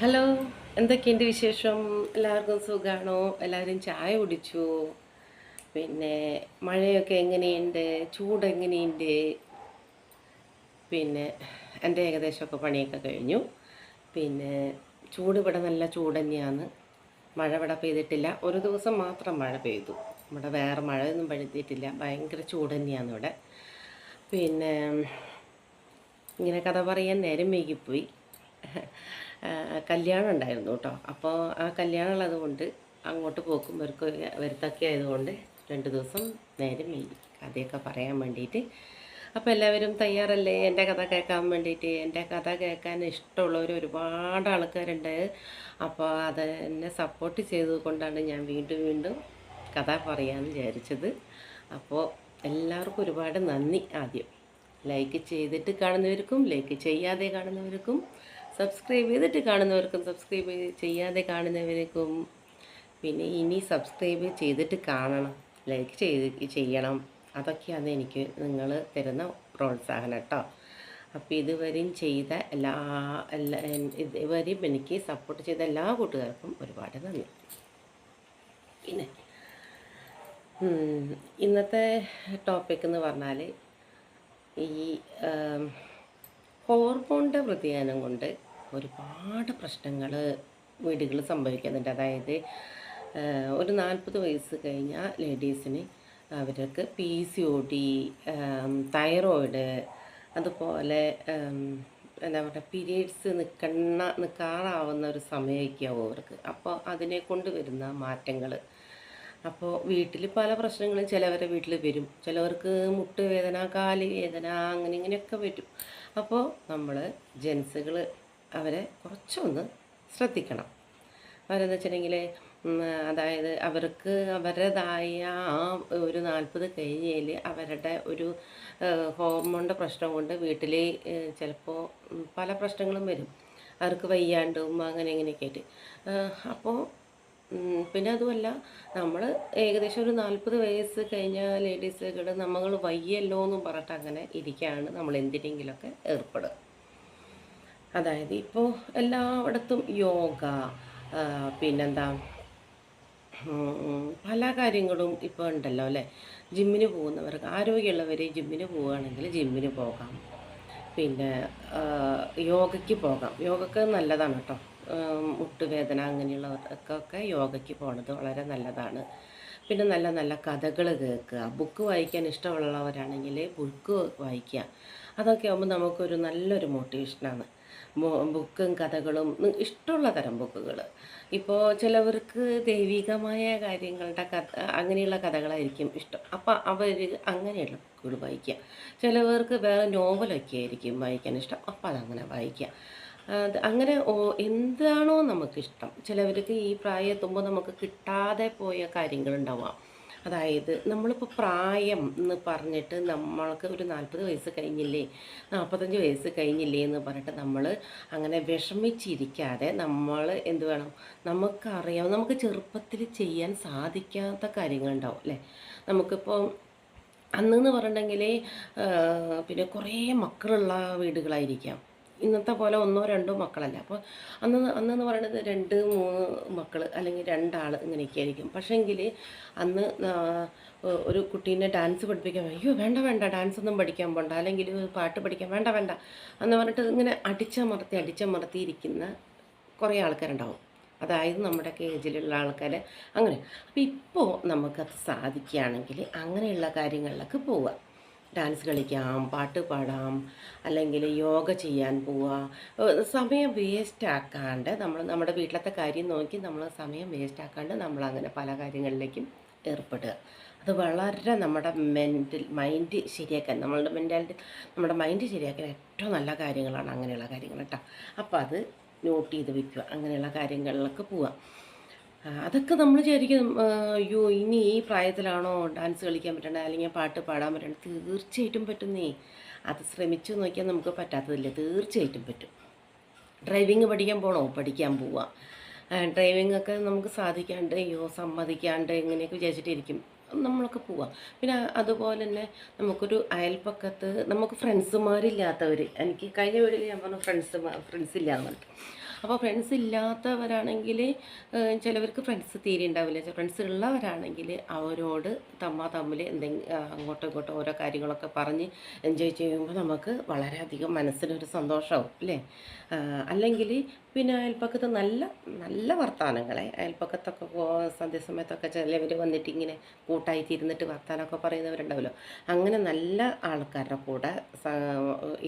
Hello എന്തൊക്കെയുണ്ട് വിശേഷം? എല്ലാവർക്കും സുഖമാണോ എല്ലാവരും ചായ കുടിച്ചു? പിന്നെ മഴയൊക്കെ എങ്ങനെയുണ്ട്? ചൂട് എങ്ങനെയുണ്ട്? പിന്നെ എന്റെ ഏകദേശമൊക്കെ പണിയൊക്കെ കഴിഞ്ഞു. പിന്നെ ചൂട് ഇവിടെ നല്ല ചൂട് തന്നെയാണ്. മഴ ഇവിടെ പെയ്തിട്ടില്ല. ഒരു ദിവസം മാത്രം മഴ പെയ്തു. ഇവിടെ വേറെ മഴയൊന്നും പെയ്തിട്ടില്ല. ഭയങ്കര ചൂട് തന്നെയാണ് ഇവിടെ. പിന്നെ ഇങ്ങനെ കഥ പറയാൻ നേരം വൈകിപ്പോയി. കല്യാണം ഉണ്ടായിരുന്നു കേട്ടോ. അപ്പോൾ ആ കല്യാണം ഉള്ളതുകൊണ്ട് അങ്ങോട്ട് പോക്കും വരക്ക് വരുത്തൊക്കെ ആയതുകൊണ്ട് രണ്ട് ദിവസം നേരം വൈകി. കഥയൊക്കെ പറയാൻ വേണ്ടിയിട്ട്. അപ്പോൾ എല്ലാവരും തയ്യാറല്ലേ? എന്റെ കഥ കേൾക്കാൻ വേണ്ടിയിട്ട്. എന്റെ കഥ കേൾക്കാൻ ഇഷ്ടമുള്ളവർ ഒരുപാട് ആൾക്കാരുണ്ട്. അപ്പോൾ അത് എന്നെ സപ്പോർട്ട് ചെയ്തുകൊണ്ടാണ് ഞാൻ വീണ്ടും വീണ്ടും കഥ പറയാമെന്ന് വിചാരിച്ചത്. അപ്പോൾ എല്ലാവർക്കും ഒരുപാട് നന്ദി ആദ്യം. ലൈക്ക് ചെയ്തിട്ട് കാണുന്നവർക്കും ലൈക്ക് ചെയ്യാതെ കാണുന്നവർക്കും. സബ്സ്ക്രൈബ് ചെയ്തിട്ട് കാണുന്നവർക്കും സബ്സ്ക്രൈബ് ചെയ്യാതെ കാണുന്നവർക്കും പിന്നെ ഇനി സബ്സ്ക്രൈബ് ചെയ്തിട്ട് കാണണം. ലൈക്ക് ചെയ്ത് ചെയ്യണം. അതൊക്കെയാണ് എനിക്ക് നിങ്ങൾ തരുന്ന പ്രോത്സാഹനം കേട്ടോ. അപ്പോൾ ഇതുവരെയും ചെയ്ത എല്ലാ എല്ലാ ഇതുവരെയും എനിക്ക് സപ്പോർട്ട് ചെയ്ത എല്ലാ കൂട്ടുകാർക്കും ഒരുപാട് നന്ദി. പിന്നെ ഇന്നത്തെ ടോപ്പിക് എന്ന് പറഞ്ഞാൽ ഈ ഹോർമോണിന്റെ വ്യതിയാനം കൊണ്ട് ഒരുപാട് പ്രശ്നങ്ങൾ വീടുകളിൽ സംഭവിക്കുന്നുണ്ട്. അതായത് ഒരു നാൽപ്പത് വയസ്സ് കഴിഞ്ഞ ലേഡീസിന് അവർക്ക് P C O D thyroid അതുപോലെ എന്താ പറയുക പീരീഡ്സ് നിൽക്കണ നിൽക്കാറാവുന്ന ഒരു സമയമൊക്കെയാവും അവർക്ക്. അപ്പോൾ അതിനെ കൊണ്ട് വരുന്ന മാറ്റങ്ങൾ അപ്പോൾ വീട്ടിൽ പല പ്രശ്നങ്ങളും ചിലവരെ വീട്ടിൽ വരും. ചിലവർക്ക് മുട്ടുവേദന കാൽ വേദന അങ്ങനെ ഇങ്ങനെയൊക്കെ വരും. അപ്പോൾ നമ്മൾ ജെൻസുകൾ അവരെ കുറച്ചൊന്ന് ശ്രദ്ധിക്കണം. അവരെന്ന് വെച്ചിട്ടുണ്ടെങ്കിൽ അതായത് അവർക്ക് അവരുടേതായ ആ ഒരു നാൽപ്പത് കഴിഞ്ഞതിൽ അവരുടെ ഒരു ഹോർമോണിന്റെ പ്രശ്നം കൊണ്ട് വീട്ടിൽ ചിലപ്പോൾ പല പ്രശ്നങ്ങളും വരും. അവർക്ക് വയ്യാണ്ടും അങ്ങനെ ഇങ്ങനെയൊക്കെ ആയിട്ട്. അപ്പോൾ പിന്നെ അതുമല്ല നമ്മൾ ഏകദേശം ഒരു നാൽപ്പത് വയസ്സ് കഴിഞ്ഞ ലേഡീസുകൾ നമ്മൾ വയ്യല്ലോ എന്നും പറഞ്ഞിട്ട് അങ്ങനെ ഇരിക്കുകയാണ് നമ്മൾ എന്തിനെങ്കിലുമൊക്കെ ഏർപ്പെടുക. അതായത് ഇപ്പോൾ എല്ലായിടത്തും യോഗ പിന്നെന്താ പല കാര്യങ്ങളും ഇപ്പോൾ ഉണ്ടല്ലോ അല്ലേ? ജിമ്മിന് പോകുന്നവർക്ക് ആരോഗ്യമുള്ളവർ ജിമ്മിന് പോവുകയാണെങ്കിൽ ജിമ്മിന് പോകാം. പിന്നെ യോഗയ്ക്ക് പോകാം. യോഗക്ക് നല്ലതാണ് കേട്ടോ. മുട്ടുവേദന അങ്ങനെയുള്ളവർക്കൊക്കെ യോഗയ്ക്ക് പോണത് വളരെ നല്ലതാണ്. പിന്നെ നല്ല നല്ല കഥകൾ കേൾക്കുക. ബുക്ക് വായിക്കാൻ ഇഷ്ടമുള്ളവരാണെങ്കിൽ ബുക്ക് വായിക്കുക. അതൊക്കെ ആകുമ്പോൾ നമുക്കൊരു നല്ലൊരു മോട്ടിവേഷനാണ് ബുക്കും കഥകളും ഇഷ്ടമുള്ള തരം ബുക്കുകൾ. ഇപ്പോൾ ചിലവർക്ക് ദൈവികമായ കാര്യങ്ങളുടെ കഥ അങ്ങനെയുള്ള കഥകളായിരിക്കും ഇഷ്ടം. അപ്പോൾ അവർ അങ്ങനെയുള്ള ബുക്കുകൾ വായിക്കുക. ചിലവർക്ക് വേറെ നോവലൊക്കെ ആയിരിക്കും വായിക്കാൻ ഇഷ്ടം. അപ്പോൾ അതങ്ങനെ വായിക്കുക. അങ്ങനെ എന്താണോ നമുക്കിഷ്ടം. ചിലവർക്ക് ഈ പ്രായം എത്തുമ്പോൾ നമുക്ക് കിട്ടാതെ പോയ കാര്യങ്ങളുണ്ടാവാം. അതായത് നമ്മളിപ്പോൾ പ്രായം എന്ന് പറഞ്ഞിട്ട് നമ്മൾക്ക് ഒരു നാൽപ്പത് വയസ്സ് കഴിഞ്ഞില്ലേ? നാൽപ്പത്തഞ്ച് വയസ്സ് കഴിഞ്ഞില്ലേ എന്ന് പറഞ്ഞിട്ട് നമ്മൾ അങ്ങനെ വിഷമിച്ചിരിക്കാതെ നമ്മൾ എന്ത് വേണം? നമുക്കറിയാം നമുക്ക് ചെറുപ്പത്തിൽ ചെയ്യാൻ സാധിക്കാത്ത കാര്യങ്ങളുണ്ടാവും അല്ലേ? നമുക്കിപ്പോൾ അന്നെന്ന് പറഞ്ഞിട്ടുണ്ടെങ്കിൽ പിന്നെ കുറേ മക്കളുള്ള വീടുകളായിരിക്കാം. ഇന്നത്തെ പോലെ ഒന്നോ രണ്ടോ മക്കളല്ല? അപ്പോൾ അന്ന് അന്നെന്ന് പറയുന്നത് രണ്ട് മൂന്ന് മക്കൾ അല്ലെങ്കിൽ രണ്ടാൾ ഇങ്ങനെയൊക്കെ ആയിരിക്കും പക്ഷേങ്കിൽ അന്ന് ഒരു കുട്ടീനെ ഡാൻസ് പഠിപ്പിക്കാൻ അയ്യോ വേണ്ട വേണ്ട ഡാൻസ് ഒന്നും പഠിക്കാൻ പോണ്ട. അല്ലെങ്കിൽ പാട്ട് പഠിക്കാൻ വേണ്ട വേണ്ട എന്ന് പറഞ്ഞിട്ട് ഇങ്ങനെ അടിച്ചമർത്തി അടിച്ചമർത്തിയിരിക്കുന്ന കുറേ ആൾക്കാരുണ്ടാവും. അതായത് നമ്മുടെ കേജിലുള്ള ആൾക്കാർ അങ്ങനെ. അപ്പോൾ ഇപ്പോൾ നമുക്കത് സാധിക്കുകയാണെങ്കിൽ അങ്ങനെയുള്ള കാര്യങ്ങളിലൊക്കെ പോവുക. ഡാൻസ് കളിക്കാം പാട്ട് പാടാം അല്ലെങ്കിൽ യോഗ ചെയ്യാൻ പോവുക സമയം വേസ്റ്റ് ആക്കാണ്ട് നമ്മൾ നമ്മുടെ വീട്ടിലത്തെ കാര്യം നോക്കി നമ്മൾ സമയം വേസ്റ്റ് ആക്കാണ്ട് നമ്മൾ അങ്ങനെ പല കാര്യങ്ങളിലേക്കും ഏർപ്പെടുക. അത് വളരെ നമ്മുടെ മെന്റൽ മൈൻഡ് ശരിയാക്കാൻ നമ്മളുടെ മെന്റാലിറ്റി നമ്മുടെ മൈൻഡ് ശരിയാക്കാൻ ഏറ്റവും നല്ല കാര്യങ്ങളാണ് അങ്ങനെയുള്ള കാര്യങ്ങൾ കേട്ടോ. അപ്പോൾ അത് നോട്ട് ചെയ്ത് വെക്കുക അങ്ങനെയുള്ള കാര്യങ്ങളിലൊക്കെ പോവാം. ആ, അതൊക്കെ നമ്മൾ വിചാരിക്കും അയ്യോ ഇനി ഈ പ്രായത്തിലാണോ ഡാൻസ് കളിക്കാൻ പറ്റണത് അല്ലെങ്കിൽ പാട്ട് പാടാൻ പറ്റണ്ട തീർച്ചയായിട്ടും പറ്റുന്നേ. അത് ശ്രമിച്ചു നോക്കിയാൽ നമുക്ക് പറ്റാത്തതില്ല. തീർച്ചയായിട്ടും പറ്റും. ഡ്രൈവിങ് പഠിക്കാൻ പോകണോ പഠിക്കാൻ പോവാം. ഡ്രൈവിംഗ് ഒക്കെ നമുക്ക് സാധിക്കാണ്ട് അയ്യോ സമ്മതിക്കാണ്ട് ഇങ്ങനെയൊക്കെ വിചാരിച്ചിട്ടിരിക്കും. നമ്മളൊക്കെ പോവാം. പിന്നെ അതുപോലെ തന്നെ നമുക്കൊരു അയൽപ്പക്കത്ത് നമുക്ക് ഫ്രണ്ട്സുമാരില്ലാത്തവർ എനിക്ക് കഴിഞ്ഞ വീട്ടിൽ ഞാൻ പറഞ്ഞു ഫ്രണ്ട്സ് ഫ്രണ്ട്സ് ഇല്ലാന്ന് പറഞ്ഞിട്ട് അപ്പോൾ ഫ്രണ്ട്സ് ഇല്ലാത്തവരാണെങ്കിൽ ചിലവർക്ക് ഫ്രണ്ട്സ് തീരെ ഉണ്ടാവില്ല ഫ്രണ്ട്സ് ഉള്ളവരാണെങ്കിൽ അവരോട് തമ്മ തമ്മിൽ എന്തെങ്കിലും അങ്ങോട്ടും ഇങ്ങോട്ടും ഓരോ കാര്യങ്ങളൊക്കെ പറഞ്ഞ് എൻജോയ് ചെയ്യുമ്പോൾ നമുക്ക് വളരെയധികം മനസ്സിനൊരു സന്തോഷമാവും അല്ലേ? അല്ലെങ്കിൽ പിന്നെ അയൽപ്പക്കത്ത് നല്ല നല്ല വർത്തമാനങ്ങളെ അയൽപ്പക്കത്തൊക്കെ സന്ധ്യസമയത്തൊക്കെ ചിലവർ വന്നിട്ട് ഇങ്ങനെ കൂട്ടായി തിരുന്നിട്ട് വർത്തമാനമൊക്കെ പറയുന്നവരുണ്ടാവുമല്ലോ അങ്ങനെ നല്ല ആൾക്കാരുടെ കൂടെ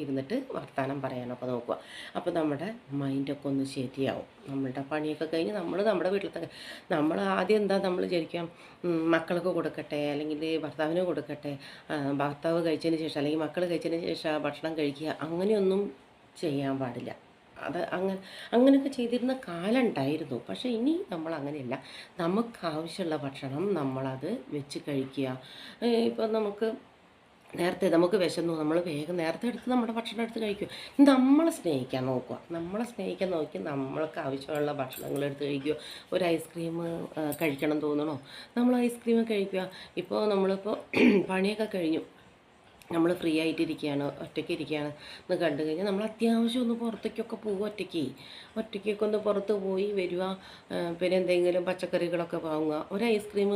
ഇരുന്നിട്ട് വർത്തമാനം പറയാനൊക്കെ നോക്കുക. അപ്പോൾ നമ്മുടെ മൈൻഡൊക്കെ ഒന്ന് ശരിയാവും. നമ്മളുടെ പണിയൊക്കെ കഴിഞ്ഞ് നമ്മൾ നമ്മുടെ വീട്ടിലത്തെ നമ്മൾ ആദ്യം എന്താ നമ്മൾ വിചാരിക്കാം ഉം, മക്കൾക്ക് കൊടുക്കട്ടെ അല്ലെങ്കിൽ ഭർത്താവിന് കൊടുക്കട്ടെ ഭർത്താവ് കഴിച്ചതിന് ശേഷം അല്ലെങ്കിൽ മക്കൾ കഴിച്ചതിന് ശേഷം ഭക്ഷണം കഴിക്കുക അങ്ങനെയൊന്നും ചെയ്യാൻ പാടില്ല. അത് അങ്ങനെ അങ്ങനെയൊക്കെ ചെയ്തിരുന്ന കാലം ഉണ്ടായിരുന്നു പക്ഷേ ഇനി നമ്മൾ അങ്ങനെയല്ല നമുക്ക് ആവശ്യമുള്ള ഭക്ഷണം നമ്മളത് വെച്ച് കഴിക്കുക. ഇപ്പം നമുക്ക് നേരത്തെ നമുക്ക് വിശന്നു നമ്മൾ വേഗം നേരത്തെ എടുത്ത് നമ്മുടെ ഭക്ഷണം എടുത്ത് കഴിക്കുക നമ്മളെ സ്നേഹിക്കാൻ നോക്കുക. നമ്മളെ സ്നേഹിക്കാൻ നോക്കി നമ്മൾക്ക് ആവശ്യമുള്ള ഭക്ഷണങ്ങൾ എടുത്ത് കഴിക്കുക. ഒരു ഐസ്ക്രീം കഴിക്കണം തോന്നണോ? നമ്മൾ ഐസ്ക്രീം കഴിക്കുക. ഇപ്പോൾ നമ്മളിപ്പോൾ പണിയൊക്കെ കഴിഞ്ഞു. നമ്മൾ ഫ്രീ ആയിട്ടിരിക്കുകയാണ് ഒറ്റയ്ക്ക് ഇരിക്കുകയാണ് എന്ന് കണ്ടു കഴിഞ്ഞാൽ നമ്മൾ അത്യാവശ്യം ഒന്ന് പുറത്തേക്കൊക്കെ പോകും ഒറ്റയ്ക്ക്. ഒറ്റയ്ക്കൊക്കെ ഒന്ന് പുറത്ത് പോയി വരിക പിന്നെ എന്തെങ്കിലും പച്ചക്കറികളൊക്കെ വാങ്ങുക. ഒരു ഐസ്ക്രീം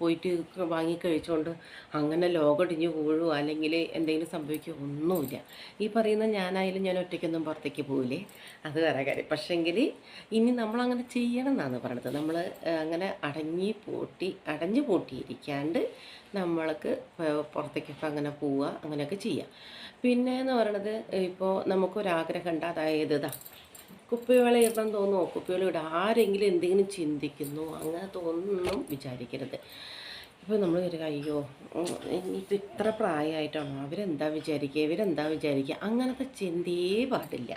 പോയിട്ട് വാങ്ങി കഴിച്ചുകൊണ്ട് അങ്ങനെ ലോകടിഞ്ഞു വീഴുക അല്ലെങ്കിൽ എന്തെങ്കിലും സംഭവിക്കുക ഒന്നുമില്ല. ഈ പറയുന്ന ഞാനായാലും ഞാൻ ഒറ്റയ്ക്കൊന്നും പുറത്തേക്ക് പോകില്ലേ അത് വേറെ കാര്യം. പക്ഷേങ്കിൽ ഇനി നമ്മളങ്ങനെ ചെയ്യണം എന്നാണ് പറയുന്നത് നമ്മൾ അങ്ങനെ അടങ്ങി പൂട്ടി അടഞ്ഞു പൂട്ടിയിരിക്കാണ്ട് നമ്മൾക്ക് പുറത്തേക്ക് പുറത്തേക്കൊക്കെ അങ്ങനെ പോവുക അങ്ങനെയൊക്കെ ചെയ്യാം. പിന്നെ എന്ന് പറയണത് ഇപ്പോൾ നമുക്കൊരാഗ്രഹം ഉണ്ട് അതായത് ഇതാ കുപ്പിവെള്ളം ഇടണം തോന്നുമോ കുപ്പിവെള്ളം ഇടാം ആരെങ്കിലും എന്തെങ്കിലും ചിന്തിക്കുന്നു. അങ്ങനെ തോന്നുന്നും വിചാരിക്കരുത്. ഇപ്പോൾ നമ്മൾ ഒരു അയ്യോ ഇനിയിപ്പോൾ ഇത്ര പ്രായമായിട്ടാണോ? അവരെന്താ വിചാരിക്കുക? ഇവരെന്താ വിചാരിക്കുക? അങ്ങനത്തെ ചിന്തയേ പാടില്ല.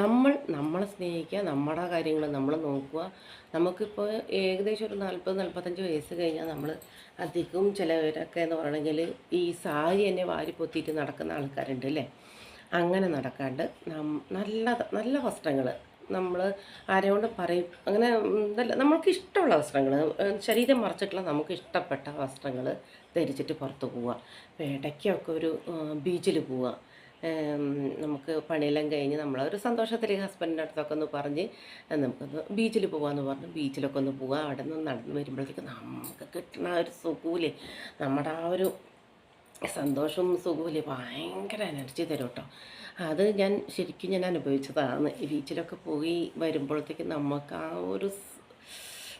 നമ്മൾ നമ്മളെ സ്നേഹിക്കുക നമ്മുടെ കാര്യങ്ങൾ നമ്മൾ നോക്കുക. നമുക്കിപ്പോൾ ഏകദേശം ഒരു നാൽപ്പത് നാൽപ്പത്തഞ്ച് വയസ്സ് കഴിഞ്ഞാൽ നമ്മൾ അധികവും ചിലവരൊക്കെ എന്ന് പറയണമെങ്കിൽ ഈ സാരി തന്നെ വാരി പൊത്തിയിട്ട് നടക്കുന്ന ആൾക്കാരുണ്ട് അല്ലേ അങ്ങനെ നടക്കാണ്ട് നല്ല നല്ല വസ്ത്രങ്ങൾ നമ്മൾ ആരെക്കൊണ്ട് പറയും. അങ്ങനെ നല്ല നമ്മൾക്ക് ഇഷ്ടമുള്ള വസ്ത്രങ്ങൾ ശരീരം മറച്ചിട്ടുള്ള നമുക്ക് ഇഷ്ടപ്പെട്ട വസ്ത്രങ്ങൾ ധരിച്ചിട്ട് പുറത്ത് പോവുക ഇടയ്ക്കൊക്കെ ഒരു ബീച്ചിൽ പോവുക നമുക്ക് പണിയെല്ലാം കഴിഞ്ഞ് നമ്മളൊരു സന്തോഷത്തിൽ ഹസ്ബൻഡിന്റെ അടുത്തൊക്കെ ഒന്ന് പറഞ്ഞ് നമുക്കൊന്ന് ബീച്ചിൽ പോകാമെന്ന് പറഞ്ഞ് ബീച്ചിലൊക്കെ ഒന്ന് പോകാം അവിടെ നിന്ന് നടന്ന് വരുമ്പോഴത്തേക്ക് നമുക്ക് കിട്ടുന്ന ഒരു സുഖൂലേ നമ്മുടെ ആ ഒരു സന്തോഷവും സുഖമില്ലേ ഭയങ്കര എനർജി തരും കേട്ടോ അത് ഞാൻ ശരിക്കും ഞാൻ അനുഭവിച്ചതാണ്. ബീച്ചിലൊക്കെ പോയി വരുമ്പോഴത്തേക്ക് നമുക്ക് ആ ഒരു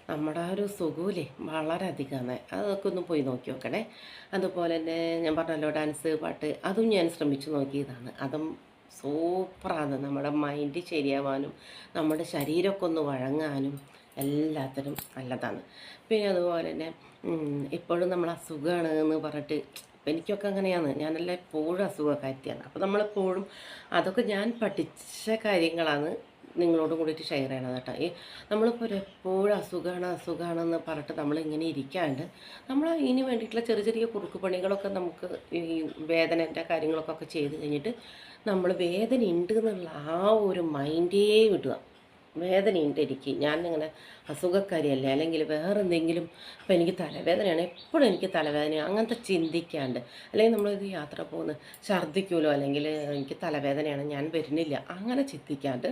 നമ്മുടെ ആ ഒരു സുഖമില്ലേ വളരെ അധികമാണ് അതൊക്കെ ഒന്ന് പോയി നോക്കി നോക്കണേ. അതുപോലെ തന്നെ ഞാൻ പറഞ്ഞല്ലോ ഡാൻസ് പാട്ട് അതും ഞാൻ ശ്രമിച്ചു നോക്കിയതാണ്. അതും സൂപ്പറാണ്. നമ്മുടെ മൈൻഡ് ശരിയാവാനും നമ്മുടെ ശരീരമൊക്കെ ഒന്ന് വഴങ്ങാനും എല്ലാത്തിനും നല്ലതാണ്. പിന്നെ അതുപോലെ തന്നെ ഇപ്പോഴും നമ്മൾ അസുഖമാണ് എന്ന് പറഞ്ഞിട്ട് എനിക്കൊക്കെ അങ്ങനെയാണ്. ഞാനെല്ലാം എപ്പോഴും അസുഖക്കാരിയാണ്. അപ്പോൾ നമ്മളെപ്പോഴും അതൊക്കെ ഞാൻ പഠിച്ച കാര്യങ്ങളാണ് നിങ്ങളോട് കൂടിയിട്ട് ഷെയർ ചെയ്യണത് കേട്ടോ. ഈ നമ്മളിപ്പോൾ ഒരു എപ്പോഴും അസുഖമാണ് അസുഖമാണെന്ന് പറഞ്ഞിട്ട് നമ്മളിങ്ങനെ ഇരിക്കാണ്ട് നമ്മൾ ഇനി വേണ്ടിയിട്ടുള്ള ചെറിയ ചെറിയ കുറുക്ക് പണികളൊക്കെ നമുക്ക് ഈ വേദനന്റെ കാര്യങ്ങളൊക്കെ ചെയ്ത് കഴിഞ്ഞിട്ട് നമ്മൾ വേദന ഉണ്ട് എന്നുള്ള ആ ഒരു മൈൻഡേ വിടുക. വേദനയുണ്ട് എനിക്ക്. ഞാനിങ്ങനെ അസുഖക്കാരിയല്ലേ? അല്ലെങ്കിൽ വേറെ എന്തെങ്കിലും ഇപ്പോൾ എനിക്ക് തലവേദനയാണ്. എപ്പോഴും എനിക്ക് തലവേദനയാണ്. അങ്ങനത്തെ ചിന്തിക്കാണ്ട്. അല്ലെങ്കിൽ നമ്മളൊരു യാത്ര പോകുന്ന ഛർദ്ദിക്കുമല്ലോ അല്ലെങ്കിൽ എനിക്ക് തലവേദനയാണ് ഞാൻ വരുന്നില്ല. അങ്ങനെ ചിന്തിക്കാണ്ട്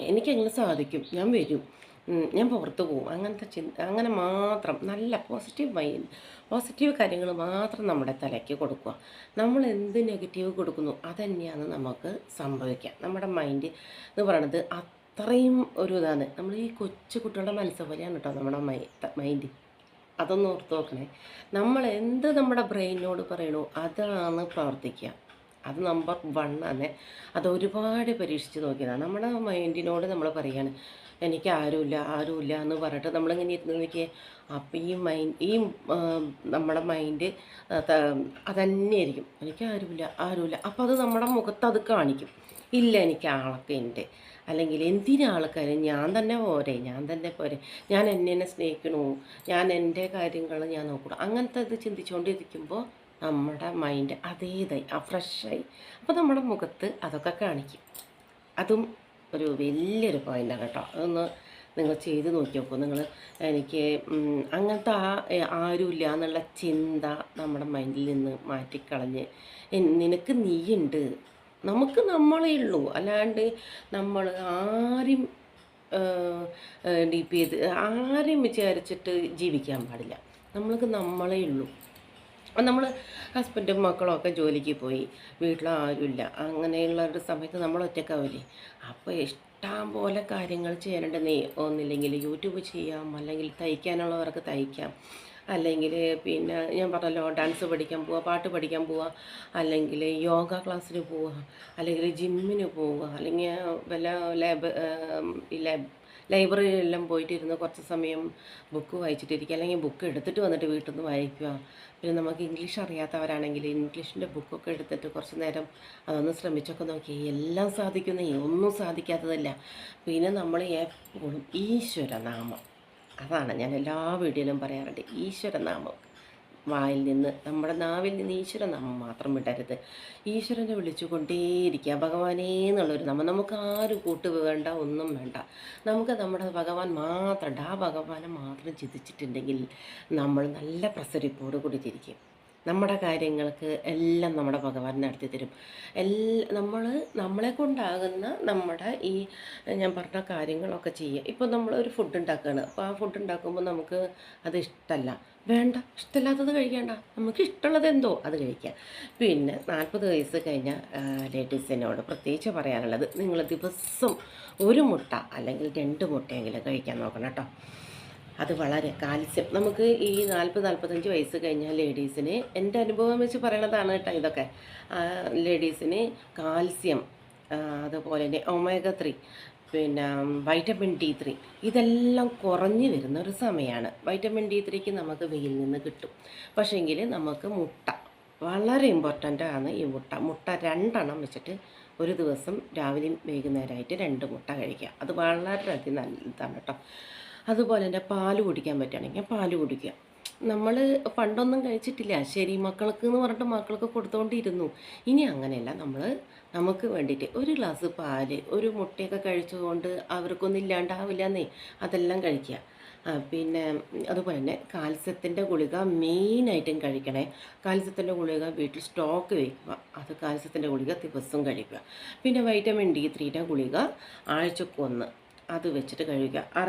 എനിക്കങ്ങനെ സാധിക്കും? ഞാൻ വരും. ഞാൻ പുറത്ത് പോകും. അങ്ങനത്തെ ചിന്ത അങ്ങനെ മാത്രം നല്ല പോസിറ്റീവ് മൈൻഡ് പോസിറ്റീവ് കാര്യങ്ങൾ മാത്രം നമ്മുടെ തലയ്ക്ക് കൊടുക്കുക. നമ്മൾ എന്ത് നെഗറ്റീവ് കൊടുക്കുന്നു അതന്നെയാണ് നമുക്ക് സംഭവിക്കുക. നമ്മുടെ മൈൻഡ് എന്ന് പറയണത് അത്രയും ഒരു ഇതാണ്. നമ്മൾ ഈ കൊച്ചു കുട്ടികളുടെ മനസ്സ് പോലെയാണ് കേട്ടോ നമ്മുടെ മൈ മൈൻഡ് അതൊന്ന് ഓർത്ത് നോക്കണേ. നമ്മൾ എന്ത് നമ്മുടെ ബ്രെയിനിനോട് പറയണോ അതാണ് പ്രവർത്തിക്കുക. അത് നമ്പർ ആണ്. അത് ഒരുപാട് പരീക്ഷിച്ച് നോക്കിയതാണ്. നമ്മുടെ മൈൻഡിനോട് നമ്മൾ പറയാണ് എനിക്ക് ആരുമില്ല ആരുമില്ല എന്ന് പറഞ്ഞിട്ട് നമ്മളിങ്ങനെ ഇരുന്ന് നോക്കിയേ അപ്പം ഈ മൈൻഡ് ഈ നമ്മുടെ മൈൻഡ് അതന്നെയായിരിക്കും എനിക്ക് ആരുമില്ല ആരുമില്ല. അപ്പോൾ അത് നമ്മുടെ മുഖത്ത് അത് കാണിക്കും. ഇല്ല എനിക്ക് ആളൊക്കെ ഉണ്ട് അല്ലെങ്കിൽ എന്തിനാ ആൾക്കാർ ഞാൻ തന്നെ പോരെ ഞാൻ തന്നെ പോരെ. ഞാൻ എന്നെ സ്നേഹിക്കണു. ഞാൻ എന്റെ കാര്യങ്ങൾ ഞാൻ നോക്കണം. അങ്ങനത്തെ ഇത് ചിന്തിച്ചുകൊണ്ടിരിക്കുമ്പോൾ നമ്മുടെ മൈൻഡ് അതേതായി ആ ഫ്രഷായി അപ്പോൾ നമ്മുടെ മുഖത്ത് അതൊക്കെ കാണിക്കും. അതും ഒരു വലിയൊരു പോയിന്റാണ് കേട്ടോ. അതൊന്ന് നിങ്ങൾ ചെയ്ത് നോക്കി നോക്കൂ. നിങ്ങൾ എനിക്ക് അങ്ങനത്തെ ആ ആരുമില്ല എന്നുള്ള ചിന്ത നമ്മുടെ മൈൻഡിൽ നിന്ന് മാറ്റിക്കളഞ്ഞ് നിനക്ക് നീയുണ്ട്. നമുക്ക് നമ്മളേ ഉള്ളൂ. അല്ലാണ്ട് നമ്മൾ ആരും ഡീപ്പ് ചെയ്ത് ആരെയും വിചാരിച്ചിട്ട് ജീവിക്കാൻ പാടില്ല. നമ്മൾക്ക് നമ്മളേ ഉള്ളൂ. നമ്മൾ ഹസ്ബൻഡും മക്കളും ഒക്കെ ജോലിക്ക് പോയി. വീട്ടിൽ ആരുമില്ല. അങ്ങനെയുള്ള ഒരു സമയത്ത് നമ്മൾ ഒറ്റക്കാവില്ലേ? അപ്പോൾ ഇഷ്ടം പോലെ കാര്യങ്ങൾ ചെയ്യാനുണ്ട് നീ ഒന്നില്ലെങ്കിൽ യൂട്യൂബ് ചെയ്യാം അല്ലെങ്കിൽ തയ്ക്കാനുള്ളവർക്ക് തയ്ക്കാം. അല്ലെങ്കിൽ പിന്നെ ഞാൻ പറഞ്ഞല്ലോ ഡാൻസ് പഠിക്കാൻ പോവുക പാട്ട് പഠിക്കാൻ പോവുക അല്ലെങ്കിൽ യോഗ ക്ലാസ്സിന് പോവുക അല്ലെങ്കിൽ ജിമ്മിന് പോവുക അല്ലെങ്കിൽ വല്ല ലാബ് ഈ ലാബ് ലൈബ്രറിയിലെല്ലാം പോയിട്ടിരുന്ന് കുറച്ച് സമയം ബുക്ക് വായിച്ചിട്ടിരിക്കുക അല്ലെങ്കിൽ ബുക്ക് എടുത്തിട്ട് വന്നിട്ട് വീട്ടിൽ നിന്ന് വായിക്കുക. പിന്നെ നമുക്ക് ഇംഗ്ലീഷ് അറിയാത്തവരാണെങ്കിൽ ഇംഗ്ലീഷിന്റെ ബുക്കൊക്കെ എടുത്തിട്ട് കുറച്ച് നേരം അതൊന്ന് ശ്രമിച്ചൊക്കെ നോക്കി എല്ലാം സാധിക്കുന്ന. ഒന്നും സാധിക്കാത്തതല്ല. പിന്നെ നമ്മൾ എപ്പോഴും ഈശ്വരനാമം. അതാണ് ഞാൻ എല്ലാ വീഡിയോയിലും പറയാറുണ്ട് ഈശ്വരനാമം. വായിൽ നിന്ന് നമ്മുടെ നാവിൽ നിന്ന് ഈശ്വരൻ നാമം മാത്രം വിടരുത്. ഈശ്വരനെ വിളിച്ചുകൊണ്ടേയിരിക്കുക. ഭഗവാനേ എന്നുള്ളൊരു നാമം നമുക്ക് ആരും കൂട്ട് വേണ്ട ഒന്നും വേണ്ട. നമുക്ക് നമ്മുടെ ഭഗവാൻ മാത്രം ആ ഭഗവാനെ മാത്രം ചിന്തിച്ചിട്ടുണ്ടെങ്കിൽ നമ്മൾ നല്ല പ്രസരിപ്പോട് കൂടി തിരിക്കും നമ്മുടെ കാര്യങ്ങൾക്ക് എല്ലാം നമ്മുടെ ഭഗവാൻ നടത്തി തരും. എല്ലാ നമ്മൾ നമ്മളെ കൊണ്ടാകുന്ന നമ്മുടെ ഈ ഞാൻ പറഞ്ഞ കാര്യങ്ങളൊക്കെ ചെയ്യുക. ഇപ്പോൾ നമ്മൾ ഒരു ഫുഡ് ഉണ്ടാക്കുകയാണ് അപ്പോൾ ആ ഫുഡ് ഉണ്ടാക്കുമ്പോൾ നമുക്ക് അത് ഇഷ്ടമല്ല വേണ്ട ഇഷ്ടമില്ലാത്തത് കഴിക്കേണ്ട. നമുക്ക് ഇഷ്ടമുള്ളത് എന്തോ അത് കഴിക്കാം. പിന്നെ നാൽപ്പത് വയസ്സ് കഴിഞ്ഞ ലേഡീസിനോട് പ്രത്യേകിച്ച് പറയാനുള്ളത് നിങ്ങൾ ദിവസം ഒരു മുട്ട അല്ലെങ്കിൽ രണ്ട് മുട്ടയെങ്കിലും കഴിക്കാൻ നോക്കണം കേട്ടോ. അത് വളരെ കാൽസ്യം. നമുക്ക് ഈ നാൽപ്പത് നാൽപ്പത്തഞ്ച് വയസ്സ് കഴിഞ്ഞാൽ ലേഡീസിന് എന്റെ അനുഭവം വെച്ച് പറയണതാണ് കേട്ടോ ഇതൊക്കെ. ലേഡീസിന് കാൽസ്യം അതുപോലെ തന്നെ ഒമേഗ ത്രീ പിന്നെ വൈറ്റമിൻ ഡി ത്രീ ഇതെല്ലാം കുറഞ്ഞു വരുന്ന ഒരു സമയമാണ് വൈറ്റമിൻ ഡി ത്രീക്ക് നമുക്ക് വെയിൽ നിന്ന് കിട്ടും. പക്ഷേങ്കിൽ നമുക്ക് മുട്ട വളരെ ഇമ്പോർട്ടന്റ് ആണ് ഈ മുട്ട. മുട്ട രണ്ടെണ്ണം വെച്ചിട്ട് ഒരു ദിവസം രാവിലെയും വൈകുന്നേരമായിട്ട് രണ്ട് മുട്ട കഴിക്കുക. അത് വളരെയധികം നല്ലതാണ് കേട്ടോ. അതുപോലെ തന്നെ പാൽ കുടിക്കാൻ പറ്റുകയാണെങ്കിൽ പാൽ കുടിക്കുക. നമ്മൾ പണ്ടൊന്നും കഴിച്ചിട്ടില്ല. ശരി മക്കൾക്ക് എന്ന് പറഞ്ഞിട്ട് മക്കൾക്ക് കൊടുത്തുകൊണ്ടിരുന്നു ഇനി അങ്ങനെയല്ല. നമ്മൾ നമുക്ക് വേണ്ടിയിട്ട് ഒരു ഗ്ലാസ് പാൽ ഒരു മുട്ടയൊക്കെ കഴിച്ചുകൊണ്ട് അവർക്കൊന്നും ഇല്ലാണ്ടാവില്ല എന്നേ അതെല്ലാം കഴിക്കുക. പിന്നെ അതുപോലെ തന്നെ കാൽസ്യത്തിന്റെ ഗുളിക മെയിനായിട്ടും കഴിക്കണേ. കാൽസ്യത്തിന്റെ ഗുളിക വീട്ടിൽ സ്റ്റോക്ക് വയ്ക്കുക അത് കാൽസ്യത്തിന്റെ ഗുളിക ദിവസവും കഴിക്കുക. പിന്നെ വൈറ്റമിൻ ഡി ത്രീയുടെ ഗുളിക ആഴ്ചക്കൊന്ന് അത് വെച്ചിട്ട് കഴിക്കുക. അറ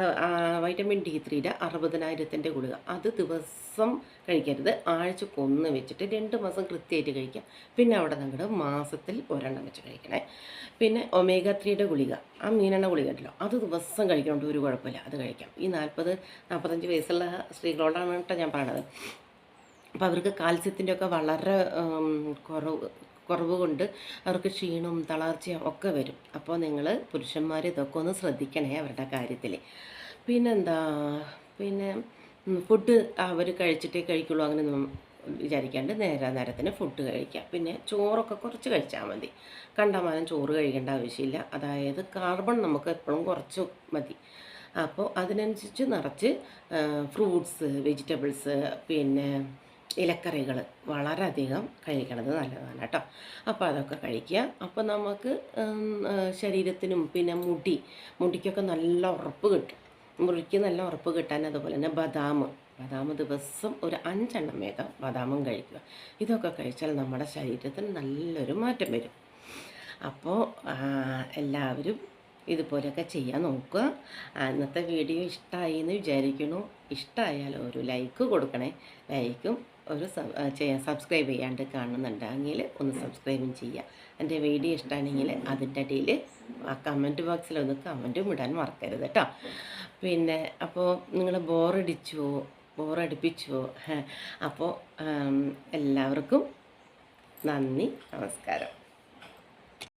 വൈറ്റമിൻ ഡി ത്രീയുടെ അറുപതിനായിരത്തിന്റെ ഗുളിക. അത് ദിവസം കഴിക്കരുത്. ആഴ്ചക്കൊന്ന് വെച്ചിട്ട് രണ്ട് മാസം കൃത്യമായിട്ട് കഴിക്കുക. പിന്നെ അവിടെ നിങ്ങളുടെ മാസത്തിൽ ഒരെണ്ണം വെച്ച് കഴിക്കണേ. പിന്നെ ഒമേഗ ത്രീയുടെ ഗുളിക. ആ മീനെണ്ണ ഗുളിക ഉണ്ടല്ലോ അത് ദിവസം കഴിക്കണോണ്ട് ഒരു കുഴപ്പമില്ല. അത് കഴിക്കാം. ഈ നാൽപ്പത് നാൽപ്പത്തഞ്ച് വയസ്സുള്ള സ്ത്രീകളോടാണ് കേട്ടോ ഞാൻ പറയണത്. അപ്പോൾ അവർക്ക് കാൽസ്യത്തിന്റെ ഒക്കെ വളരെ കുറവ് കുറവ് കൊണ്ട് അവർക്ക് ക്ഷീണവും തളർച്ചയും ഒക്കെ വരും. അപ്പോൾ നിങ്ങൾ പുരുഷന്മാർ ഇതൊക്കെ ഒന്ന് ശ്രദ്ധിക്കണേ അവരുടെ കാര്യത്തിൽ പിന്നെന്താ പിന്നെ ഫുഡ് അവർ കഴിച്ചിട്ടേ കഴിക്കുള്ളൂ അങ്ങനെ വിചാരിക്കാണ്ട് നേരെ നേരത്തിന് ഫുഡ് കഴിക്കാം. പിന്നെ ചോറൊക്കെ കുറച്ച് കഴിച്ചാൽ മതി. കണ്ടമാനം ചോറ് കഴിക്കേണ്ട ആവശ്യമില്ല. അതായത് കാർബൺ നമുക്ക് എപ്പോഴും കുറച്ച് മതി. അപ്പോൾ അതിനനുസരിച്ച് നിറച്ച് ഫ്രൂട്ട്സ് വെജിറ്റബിൾസ് പിന്നെ ഇലക്കറികൾ വളരെയധികം കഴിക്കണത് നല്ലതാണ് കേട്ടോ. അപ്പോൾ അതൊക്കെ കഴിക്കുക. അപ്പോൾ നമുക്ക് ശരീരത്തിനും പിന്നെ മുടി മുടിക്കൊക്കെ നല്ല ഉറപ്പ് കിട്ടും. മുടിക്ക് നല്ല ഉറപ്പ് കിട്ടാൻ അതുപോലെ തന്നെ ബദാം ബദാം ദിവസം ഒരു അഞ്ചെണ്ണം വേഗം ബദാമും കഴിക്കുക. ഇതൊക്കെ കഴിച്ചാൽ നമ്മുടെ ശരീരത്തിന് നല്ലൊരു മാറ്റം വരും. അപ്പോൾ എല്ലാവരും ഇതുപോലെയൊക്കെ ചെയ്യാൻ നോക്കുക. ഇന്നത്തെ വീഡിയോ ഇഷ്ടമായി എന്ന് വിചാരിക്കുന്നു. ഇഷ്ടമായാൽ ഒരു ലൈക്ക് കൊടുക്കണേ. ലൈക്കും ഒരു ചെയ്യാം സബ്സ്ക്രൈബ് ചെയ്യാണ്ട് കാണുന്നുണ്ടെങ്കിൽ ഒന്ന് സബ്സ്ക്രൈബും ചെയ്യുക എന്റെ വീഡിയോ ഇഷ്ടമാണെങ്കിൽ അതിന്റെ അടിയിൽ ആ കമന്റ് ബോക്സിൽ ഒന്ന് കമന്റും ഇടാൻ മറക്കരുത് കേട്ടോ പിന്നെ അപ്പോൾ നിങ്ങൾ ബോറടിച്ചുവോ ബോറടിപ്പിച്ചുവോ അപ്പോൾ എല്ലാവർക്കും നന്ദി നമസ്കാരം.